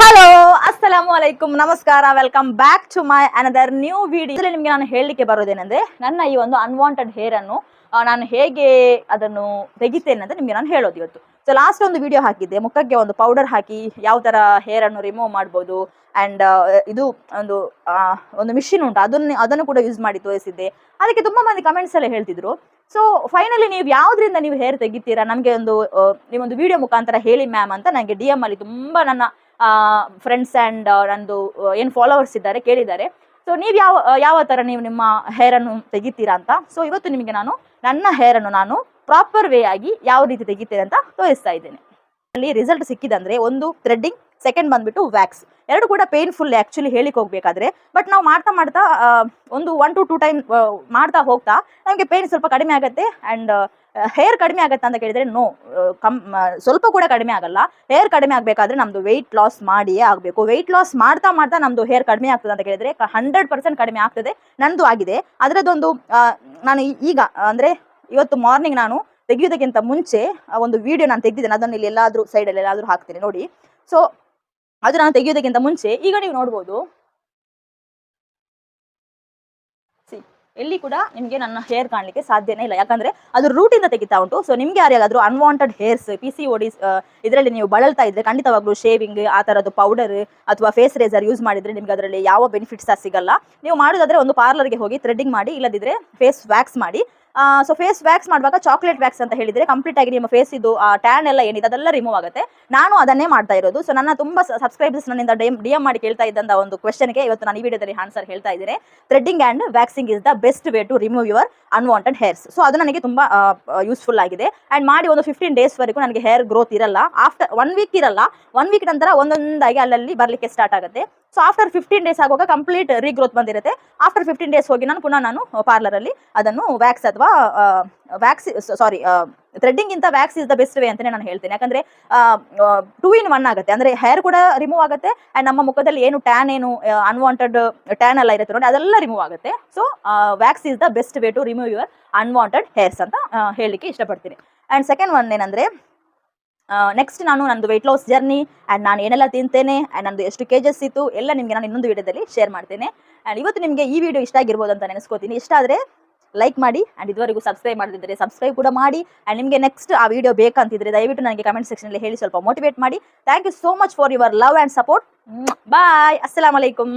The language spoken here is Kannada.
ಹಲೋ ಅಸ್ಸಲಾಮು ಅಲೈಕುಮ್ ನಮಸ್ಕಾರ welcome back to my another new video ನಿಮಗೆ ನಾನು ಹೇಳಲಿಕ್ಕೆ ಬರೋದೇನೆಂದ್ರೆ ನನ್ನ ಈ ಒಂದು ಅನ್ವಾಂಟೆಡ್ ಹೇರ್ ಅನ್ನು ನಾನು ಹೇಗೆ ಅದನ್ನು ತೆಗಿತೇನೆ ಅಂತ ನಿಮಗೆ ನಾನು ಹೇಳೋದು ಇವತ್ತು. ಸೊ ಲಾಸ್ಟ್ ಒಂದು ವಿಡಿಯೋ ಹಾಕಿದ್ದೆ. ಮುಖಕ್ಕೆ ಒಂದು ಪೌಡರ್ ಹಾಕಿ ಯಾವ ತರ ಹೇರ್ ಅನ್ನು ರಿಮೂವ್ ಮಾಡ್ಬೋದು ಅಂಡ್ ಇದು ಒಂದು ಒಂದು ಮಿಷಿನ್ ಉಂಟು. ಅದನ್ನು ಅದನ್ನು ಕೂಡ ಯೂಸ್ ಮಾಡಿ ತೋರಿಸಿದ್ದೆ. ಅದಕ್ಕೆ ತುಂಬಾ ಮಂದಿ ಕಮೆಂಟ್ಸ್ ಎಲ್ಲ ಹೇಳ್ತಿದ್ರು. ಸೊ ಫೈನಲಿ ನೀವು ಯಾವುದರಿಂದ ನೀವು ಹೇರ್ ತೆಗಿತೀರಾ? ನಮಗೆ ಒಂದು ನೀವೊಂದು ವಿಡಿಯೋ ಮುಖಾಂತರ ಹೇಳಿ ಮ್ಯಾಮ್ ಅಂತ ನನಗೆ ಡಿ ಎಂ ಅಲ್ಲಿ ತುಂಬಾ ನನ್ನ ಫ್ರೆಂಡ್ಸ್ ಆ್ಯಂಡ್ ನಂದು ಏನು ಫಾಲೋವರ್ಸ್ ಇದ್ದಾರೆ ಕೇಳಿದ್ದಾರೆ. ಸೊ ನೀವು ಯಾವ ಯಾವ ಥರ ನೀವು ನಿಮ್ಮ ಹೇರನ್ನು ತೆಗಿತೀರಾ ಅಂತ. ಸೊ ಇವತ್ತು ನಿಮಗೆ ನಾನು, ನನ್ನ ಹೇರನ್ನು ನಾನು ಪ್ರಾಪರ್ ವೇ ಆಗಿ ಯಾವ ರೀತಿ ತೆಗಿತೇನೆ ಅಂತ ತೋರಿಸ್ತಾ ಇದ್ದೇನೆ. ಅಲ್ಲಿ ರಿಸಲ್ಟ್ ಸಿಕ್ಕಿದಂದ್ರೆ ಒಂದು ಥ್ರೆಡ್ಡಿಂಗ್ ಸೆಕೆಂಡ್ ಬಂದ್ಬಿಟ್ಟು ವ್ಯಾಕ್ಸ್ ಎರಡು ಕೂಡ ಪೇನ್ಫುಲ್ ಆ್ಯಕ್ಚುಲಿ ಹೇಳಿಕ್ ಹೋಗ್ಬೇಕಾದ್ರೆ. ಬಟ್ ನಾವು ಮಾಡ್ತಾ ಮಾಡ್ತಾ ಒಂದು ಒನ್ ಟು ಟೂ ಟೈಮ್ ಮಾಡ್ತಾ ಹೋಗ್ತಾ, ನಮಗೆ ಪೇನ್ ಸ್ವಲ್ಪ ಕಡಿಮೆ ಆಗುತ್ತೆ ಆ್ಯಂಡ್ ಹೇರ್ ಕಡಿಮೆ ಆಗುತ್ತೆ ಅಂತ ಕೇಳಿದರೆ ನೋ ಕಮ್ ಸ್ವಲ್ಪ ಕೂಡ ಕಡಿಮೆ ಆಗಲ್ಲ. ಹೇರ್ ಕಡಿಮೆ ಆಗಬೇಕಾದ್ರೆ ನಮ್ದು ವೆಯ್ಟ್ ಲಾಸ್ ಮಾಡಿಯೇ ಆಗಬೇಕು. ವೆಯ್ಟ್ ಲಾಸ್ ಮಾಡ್ತಾ ಮಾಡ್ತಾ ನಮ್ದು ಹೇರ್ ಕಡಿಮೆ ಆಗ್ತದೆ ಅಂತ ಕೇಳಿದರೆ ಹಂಡ್ರೆಡ್ ಪರ್ಸೆಂಟ್ ಕಡಿಮೆ ಆಗ್ತದೆ. ನಂದು ಆಗಿದೆ. ಅದರದ್ದೊಂದು ನಾನು ಈಗ, ಅಂದರೆ ಇವತ್ತು ಮಾರ್ನಿಂಗ್ ನಾನು ತೆಗೆಯೋದಕ್ಕಿಂತ ಮುಂಚೆ ಒಂದು ವಿಡಿಯೋ ನಾನು ತೆಗೆದಿದ್ದೇನೆ. ಅದನ್ನು ಇಲ್ಲಿ ಎಲ್ಲಾದರೂ ಸೈಡಲ್ಲಿ ಎಲ್ಲಾದರೂ ಹಾಕ್ತೀನಿ. ನೋಡಿ. ಸೊ ಅದು ನಾನು ತೆಗೆಯೋದಕ್ಕಿಂತ ಮುಂಚೆ ಈಗ ನೀವು ನೋಡ್ಬೋದು. ಸಿ ಎಲ್ಲಿ ಕೂಡ ನಿಮಗೆ ನನ್ನ ಹೇರ್ ಕಾಣಲಿಕ್ಕೆ ಸಾಧ್ಯನೇ ಇಲ್ಲ. ಯಾಕಂದ್ರೆ ಅದು ರೂಟಿಂದ ತೆಗಿತಾ ಉಂಟು. ಸೊ ನಿಮ್ಗೆ ಯಾರಿಗಾದ್ರೂ unwanted hairs P C O D S ಇದರಲ್ಲಿ ನೀವು ಬಳಲ್ತಾ ಇದ್ರೆ ಖಂಡಿತವಾಗ್ಲೂ ಶೇವಿಂಗ್ ಆ ತರದ್ದು ಪೌಡರ್ ಅಥವಾ ಫೇಸ್ ರೇಸರ್ ಯೂಸ್ ಮಾಡಿದ್ರೆ ನಿಮ್ಗೆ ಅದರಲ್ಲಿ ಯಾವ ಬೆನಿಫಿಟ್ಸ್ ಸಿಗಲ್ಲ. ನೀವು ಮಾಡೋದಾದ್ರೆ ಒಂದು ಪಾರ್ಲರ್ಗೆ ಹೋಗಿ ಥ್ರೆಡ್ಡಿಂಗ್ ಮಾಡಿ, ಇಲ್ಲದಿದ್ರೆ ಫೇಸ್ ವ್ಯಾಕ್ಸ್ ಮಾಡಿ. ಸೊ ಫೇಸ್ ವ್ಯಾಕ್ಸ್ ಮಾಡುವಾಗ ಚಾಕ್ಲೇಟ್ ವ್ಯಾಕ್ಸ್ ಅಂತ ಹೇಳಿದ್ರೆ ಕಂಪ್ಲೀಟ್ ಆಗಿ ನಿಮ್ಮ ಫೇಸ್ ಇದು ಟ್ಯಾನ್ ಎಲ್ಲ ಏನಿದೆ ಅದೆಲ್ಲ ರಿಮೂವ್ ಆಗುತ್ತೆ. ನಾನು ಅದನ್ನೇ ಮಾಡ್ತಾ ಇರೋದು. ಸೊ ನನ್ನ ತುಂಬಾ ಸಬ್ಸ್ಕ್ರೈಬರ್ಸ್ ನನ್ನಿಂದ ಡಿ ಎಂ ಮಾಡಿ ಕೇಳ್ತಾ ಇದ್ದಂತ ಒಂದು ಕ್ವೆಶನ್ಗೆ ಇವತ್ತು ನಾನು ಈ ವಿಡಿಯೋದಲ್ಲಿ ಆನ್ಸರ್ ಹೇಳ್ತಾ ಇದ್ದೀನಿ. Threading and waxing is the best way to remove your unwanted hairs so ಅದು ನನಗೆ ತುಂಬಾ ಯೂಸ್ಫುಲ್ ಆಗಿದೆ. ಅಂಡ್ ಮಾಡಿ ಒಂದು ಫಿಫ್ಟೀನ್ ಡೇಸ್ ವರೆಗೂ ನನಗೆ ಹೇರ್ ಗ್ರೋತ್ ಇರಲ್ಲ. ಆಫ್ಟರ್ ಒನ್ ವೀಕ್ ಇರಲ್ಲ. ಒನ್ ವೀಕ್ ನಂತರ ಒಂದೊಂದಾಗಿ ಅಲ್ಲಲ್ಲಿ ಬರಲಿಕ್ಕೆ ಸ್ಟಾರ್ಟ್ ಆಗುತ್ತೆ. ಸೊ ಆಫ್ಟರ್ ಫಿಫ್ಟೀನ್ ಡೇಸ್ ಆಗುವಾಗ ಕಂಪ್ಲೀಟ್ ರೀಗ್ರೋತ್ ಬಂದಿರುತ್ತೆ. ಆಫ್ಟರ್ ಫಿಫ್ಟೀನ್ ಡೇಸ್ ಹೋಗಿ ನಾನು ಪುನಃ ನಾನು ಪಾರ್ಲರಲ್ಲಿ ಅದನ್ನು ವ್ಯಾಕ್ಸ್ ಅಥವಾ ವ್ಯಾಕ್ಸ್ ಸಾರಿ ಥ್ರೆಡ್ಡಿಂಗ್ ಇಂತ wax is the best way ಅಂತಾನೆ ನಾನು ಹೇಳ್ತೇನೆ. ಯಾಕಂದ್ರೆ ಟೂ ಇನ್ ಒನ್ ಆಗುತ್ತೆ. ಅಂದ್ರೆ ಹೇರ್ ಕೂಡ ರಿಮೂವ್ ಆಗುತ್ತೆ ಅಂಡ್ ನಮ್ಮ ಮುಖದಲ್ಲಿ ಏನು ಟ್ಯಾನ್ ಏನು ಅನ್ವಾಂಟೆಡ್ ಟ್ಯಾನ್ ಎಲ್ಲ ಇರುತ್ತೆ ನೋಡಿ, ಅದೆಲ್ಲ ರಿಮೂವ್ ಆಗುತ್ತೆ. So wax is the best way to remove your unwanted hairs ಅಂತ ಹೇಳಲಿಕ್ಕೆ ಇಷ್ಟಪಡ್ತೀನಿ. ಅಂಡ್ ಸೆಕೆಂಡ್ ಒನ್ ಏನಂದ್ರೆ ನೆಕ್ಸ್ಟ್ ನಾನು ನಂದು ವೆಯ್ಟ್ ಲಾಸ್ ಜರ್ನಿ ಆ್ಯಂಡ್ ನಾನು ಏನೆಲ್ಲ ತಿಂತೇನೆ ಆ್ಯಂಡ್ ನಂದು ಎಷ್ಟು ಕೆಜಸ್ ಇತ್ತು, ಎಲ್ಲ ನಿಮಗೆ ನಾನು ಇನ್ನೊಂದು ವಿಡಿಯೋದಲ್ಲಿ ಶೇರ್ ಮಾಡ್ತೇನೆ. ಆ್ಯಂಡ್ ಇವತ್ತು ನಿಮಗೆ ಈ ವಿಡಿಯೋ ಇಷ್ಟ ಆಗಿರ್ಬೋದು ಅಂತ ನೆನೆಸ್ಕೋತೀನಿ. ಇಷ್ಟ ಆದರೆ ಲೈಕ್ ಮಾಡಿ ಆ್ಯಂಡ್ ಇದುವರೆಗೂ ಸಬ್ಸ್ಕ್ರೈಬ್ ಮಾಡದಿದ್ದರೆ ಸಬ್ಸ್ಕ್ರೈಬ್ ಕೂಡ ಮಾಡಿ ಆ್ಯಂಡ್ ನಿಮಗೆ ನೆಕ್ಸ್ಟ್ ಆ ವಿಡಿಯೋ ಬೇಕಂತಿದ್ರೆ ದಯವಿಟ್ಟು ನನಗೆ ಕಮೆಂಟ್ ಸೆಕ್ಷನಲ್ಲಿ ಹೇಳಿ ಸ್ವಲ್ಪ ಮೋಟಿವೇಟ್ ಮಾಡಿ. Thank you so much for your love and support bye ಅಸ್ಸಲಾಮ್ ಅಲೈಕುಮ್